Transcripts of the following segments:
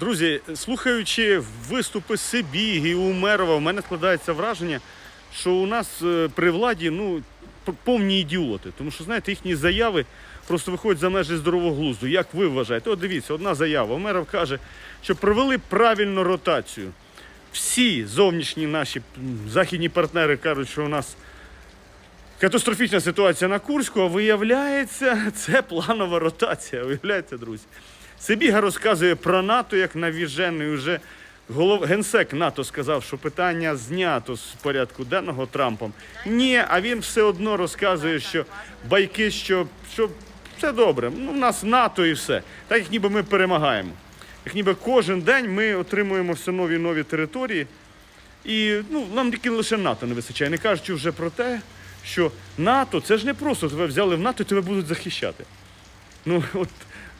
Друзі, слухаючи виступи Сибіги, Умерова, в мене складається враження, що у нас е, при владі ну, повні ідіоти. Тому що, знаєте, їхні заяви просто виходять за межі здорового глузду. Як ви вважаєте? От дивіться, одна заява. Умеров каже, що провели правильну ротацію. Всі зовнішні наші західні партнери кажуть, що у нас катастрофічна ситуація на Курську, а виявляється, це планова ротація. Виявляєте, друзі? Сибіга розказує про НАТО як навіжений уже голов... генсек НАТО сказав, що питання знято з порядку денного Трампом. Ні, а він все одно розказує, що байки, що, що все добре. Ну, в нас НАТО і все. Так як ніби ми перемагаємо. Як ніби кожен день ми отримуємо все нові нові території. І ну, нам тільки лише НАТО не вистачає, не кажучи вже про те, що НАТО це ж не просто тебе взяли в НАТО і тебе будуть захищати. Ну от,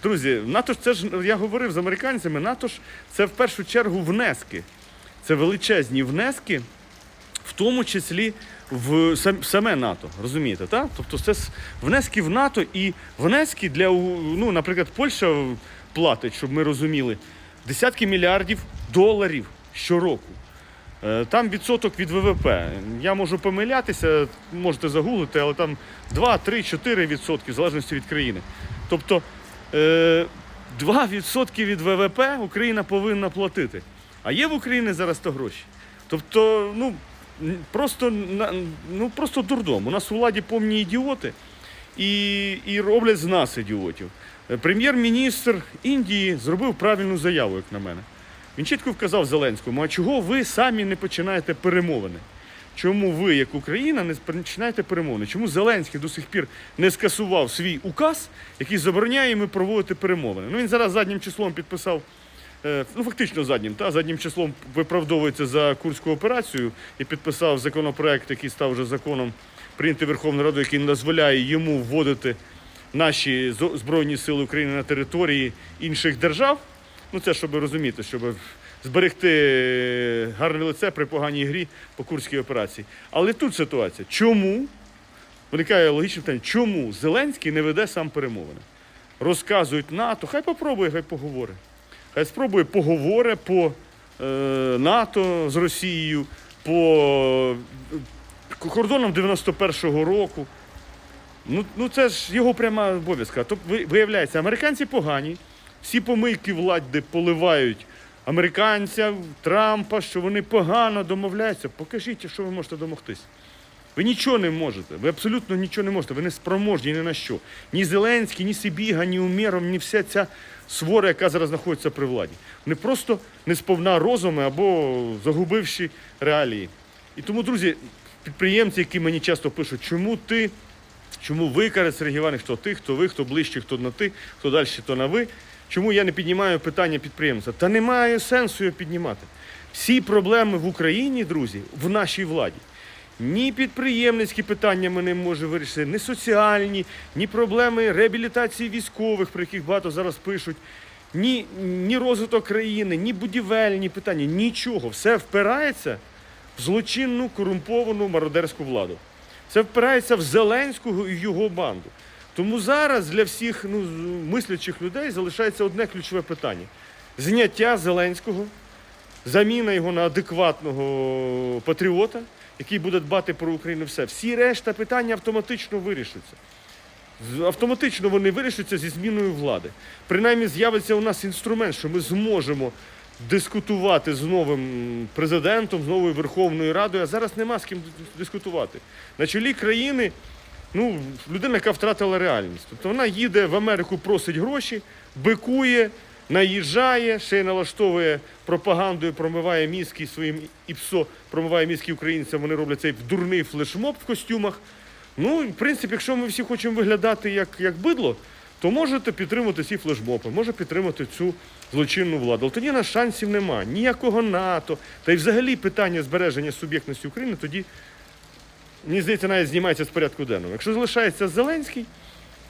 друзі, НАТО ж це ж я говорив з американцями, НАТО ж це в першу чергу внески. Це величезні внески, в тому числі в саме НАТО. Розумієте, так? Тобто це внески в НАТО і внески для, ну, наприклад, Польща платить, щоб ми розуміли, десятки мільярдів доларів щороку. Е, Там відсоток від ВВП. Я можу помилятися, можете загуглити, але там 2, 3, 4 відсотки, в залежності від країни. Тобто 2 відсотки від ВВП Україна повинна платити. А є в Україні зараз то гроші. Тобто, ну, просто, ну, просто дурдом. У нас у владі повні ідіоти і, і роблять з нас ідіотів. Е, Прем'єр-міністр Індії зробив правильну заяву, як на мене. Він чітко вказав Зеленському, а чого ви самі не починаєте перемовини? Чому ви, як Україна, не починаєте перемовини? Чому Зеленський до сих пір не скасував свій указ, який забороняє йому проводити перемовини? Ну він зараз заднім числом підписав, е, ну фактично заднім, та заднім числом виправдовується за курську операцію і підписав законопроект, який став вже законом прийнятий Верховною Радою, який не дозволяє йому вводити наші збройні сили України на території інших держав. Ну це щоб розуміти, щоб зберегти гарне лице при поганій грі по курській операції. Але тут ситуація. Чому? Виникає логічне питання, чому Зеленський не веде сам перемовини? Розказують НАТО, хай попробує, хай поговори. Хай спробує поговори по е, НАТО з Росією, по е, кордонам 91-го року. Ну, ну це ж його пряма обов'язка. Тобто, виявляється, американці погані, всі помийки влади поливають американця, Трампа, що вони погано домовляються. Покажіть, що ви можете домогтись. Ви нічого не можете, ви абсолютно нічого не можете, ви не спроможні ні на що. Ні Зеленський, ні Сибіга, ні Умєров, ні вся ця свора, яка зараз знаходиться при владі. Вони просто не сповна розуми або загубивши реалії. І тому, друзі, підприємці, які мені часто пишуть, чому ти Чому ви, каже Сергій Іванович, хто ти, хто ви, хто ближче, хто на ти, хто далі, хто на ви. Чому я не піднімаю питання підприємця? Та немає сенсу його піднімати. Всі проблеми в Україні, друзі, в нашій владі. Ні підприємницькі питання ми не можемо вирішити, ні соціальні, ні проблеми реабілітації військових, про яких багато зараз пишуть, ні, ні розвиток країни, ні будівельні питання, нічого. Все впирається в злочинну корумповану мародерську владу. Це впирається в Зеленського і його банду. Тому зараз для всіх ну, мислячих людей залишається одне ключове питання: зняття Зеленського, заміна його на адекватного патріота, який буде дбати про Україну. Все. Всі решта питання автоматично вирішаться. Автоматично вони вирішаться зі зміною влади. Принаймні з'явиться у нас інструмент, що ми зможемо дискутувати з новим президентом, з новою Верховною Радою, а зараз нема з ким дискутувати. На чолі країни ну, людина, яка втратила реальність. Тобто вона їде в Америку, просить гроші, бикує, наїжджає, ще й налаштовує пропагандою, промиває мізки своїм ІПСО, промиває мізки українцям, вони роблять цей дурний флешмоб в костюмах. Ну, в принципі, якщо ми всі хочемо виглядати як, як бидло, то можете підтримати ці флешмоби, може підтримати цю злочинну владу. Але тоді нас шансів немає. Ніякого НАТО. Та й взагалі питання збереження суб'єктності України тоді, мені здається, навіть знімається з порядку денного. Якщо залишається Зеленський,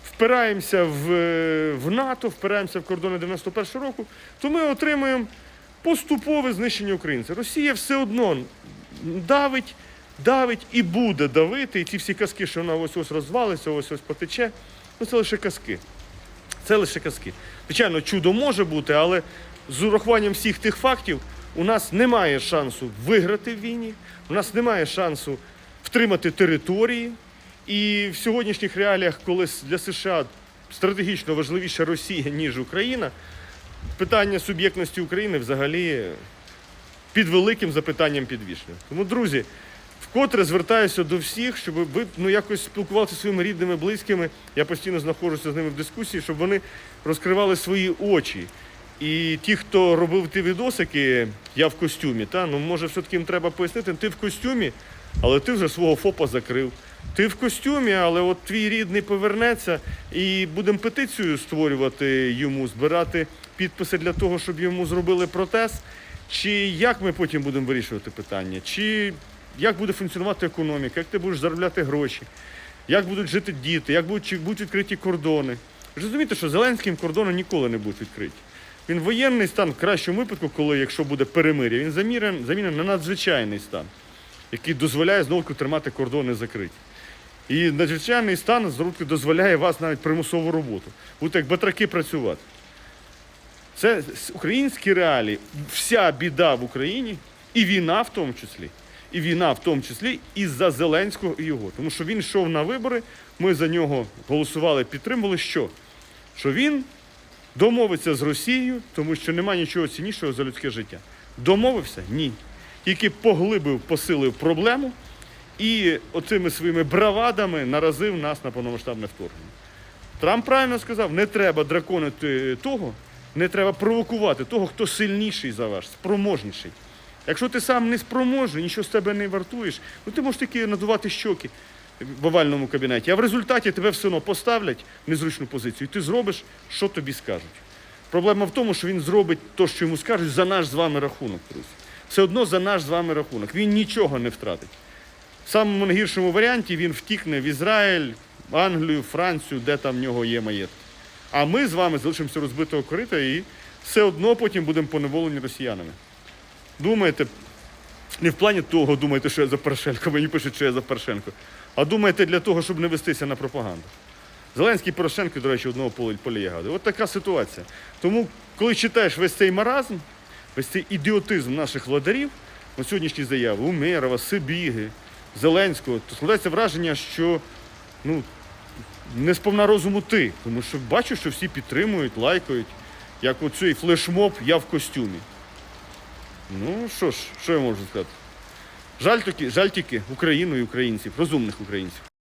впираємося в, е, в НАТО, впираємося в кордони 91-го року, то ми отримуємо поступове знищення українців. Росія все одно давить, давить і буде давити. І ці всі казки, що вона ось ось розвалиться, ось ось потече, ну це лише казки. Це лише казки. Звичайно, чудо може бути, але з урахуванням всіх тих фактів у нас немає шансу виграти в війні, у нас немає шансу втримати території. І в сьогоднішніх реаліях, коли для США стратегічно важливіша Росія, ніж Україна, питання суб'єктності України взагалі під великим запитанням підвішено. Тому, друзі, вкотре звертаюся до всіх, щоб ви ну, якось спілкувалися зі своїми рідними, близькими. Я постійно знаходжуся з ними в дискусії, щоб вони розкривали свої очі. І ті, хто робив ті відосики, я в костюмі, та, ну може все-таки їм треба пояснити, ти в костюмі, але ти вже свого ФОПа закрив. Ти в костюмі, але от твій рідний повернеться і будемо петицію створювати йому, збирати підписи для того, щоб йому зробили протез. Чи як ми потім будемо вирішувати питання? Чи як буде функціонувати економіка, як ти будеш заробляти гроші, як будуть жити діти, як будуть, чи будуть відкриті кордони? Розумієте, що Зеленським кордони ніколи не будуть відкриті. Він воєнний стан в кращому випадку, коли якщо буде перемир'я, він замірен- замінений на надзвичайний стан, який дозволяє знову тримати кордони закриті. І надзвичайний стан зробити дозволяє вас навіть примусову роботу. Будете як батраки працювати. Це українські реалії. Вся біда в Україні, і війна в тому числі. І війна в тому числі із-за Зеленського і його. Тому що він йшов на вибори, ми за нього голосували, підтримували. Що? Що він домовиться з Росією, тому що немає нічого ціннішого за людське життя. Домовився? Ні. Тільки поглибив, посилив проблему і оцими своїми бравадами наразив нас на повномасштабне вторгнення. Трамп правильно сказав, не треба драконити того, не треба провокувати того, хто сильніший за вас, спроможніший. Якщо ти сам не спроможний, нічого з тебе не вартуєш, ну ти можеш тільки надувати щоки в овальному кабінеті, а в результаті тебе все одно поставлять в незручну позицію, і ти зробиш, що тобі скажуть. Проблема в тому, що він зробить те, що йому скажуть, за наш з вами рахунок, друзі. Все одно за наш з вами рахунок. Він нічого не втратить. В самому найгіршому варіанті він втікне в Ізраїль, Англію, Францію, де там в нього є маєтки. А ми з вами залишимося розбитого корита і все одно потім будемо поневолені росіянами. Думаєте, не в плані того, думаєте, що я за Порошенко, мені пишуть, що я за Порошенко, а думаєте для того, щоб не вестися на пропаганду. Зеленський Порошенко, до речі, одного поля. От така ситуація. Тому, коли читаєш весь цей маразм, весь цей ідіотизм наших владарів, от сьогоднішні заяви Умерова, Сибіги, Зеленського, то складається враження, що ну, не сповна розуму ти. Тому що бачу, що всі підтримують, лайкають, як оцей флешмоб я в костюмі. Ну що ж, що я можу сказати? Жаль, тільки жаль тільки Україну і українців, розумних українців.